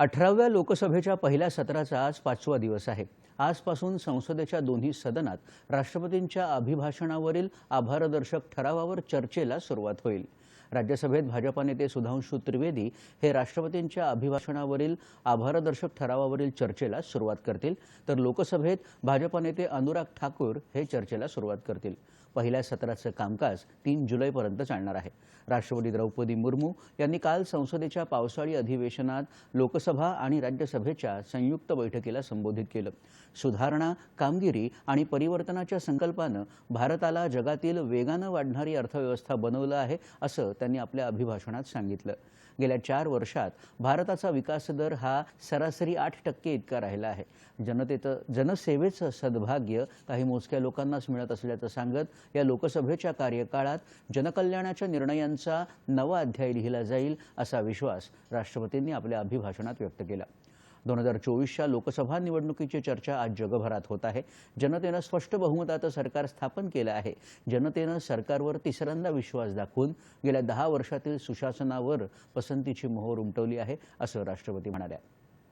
अठराव्या लोकसभेच्या पहिल्या सत्राचा आज पाचवा दिवस आहे. आजपासून संसदेच्या दोन्ही सदनात राष्ट्रपतींच्या अभिभाषणावरील आभारदर्शक ठरावावर चर्चेला सुरुवात होईल. राज्यसभेत भाजपा नेते सुधांशू त्रिवेदी हे राष्ट्रपतींच्या अभिभाषणावरील आभारदर्शक ठरावावरील चर्चेला सुरुवात करतील. तर लोकसभेत भाजपा नेते अनुराग ठाकूर हे चर्चेला सुरुवात करतील. पहिल्या सत्राचं कामकाज तीन जुलैपर्यंत चालणार आहे. राष्ट्रपती द्रौपदी मुर्मू यांनी काल संसदेच्या पावसाळी अधिवेशनात लोकसभा आणि राज्यसभेच्या संयुक्त बैठकीला संबोधित केलं. सुधारणा कामगिरी आणि परिवर्तनाच्या संकल्पानं भारताला जगातील वेगानं वाढणारी अर्थव्यवस्था बनवलं आहे असं त्यांनी आपल्या अभिभाषणात सांगितलं. गेल्या चार वर्षात भारताचा विकास दर हा सरासरी आठ टक्के इतका राहिला आहे. जनतेचं जनसेवेचं सद्भाग्य काही मोजक्या लोकांनाच मिळत असल्याचं सांगत या लोकसभेच्या कार्यकाळात जनकल्याणाच्या निर्णयांचा नवा अध्याय लिहिला जाईल असा विश्वास राष्ट्रपतींनी आपल्या अभिभाषणात व्यक्त केला. दोन हजार चोवीसच्या लोकसभा निवडणुकीची चर्चा आज जगभरात होत आहे. जनतेनं स्पष्ट बहुमताचं सरकार स्थापन केलं आहे. जनतेनं सरकारवर तिसऱ्यांदा विश्वास दाखवून गेल्या दहा वर्षातील सुशासनावर पसंतीची मोहोर उमटवली आहे असं राष्ट्रपती म्हणाल्या.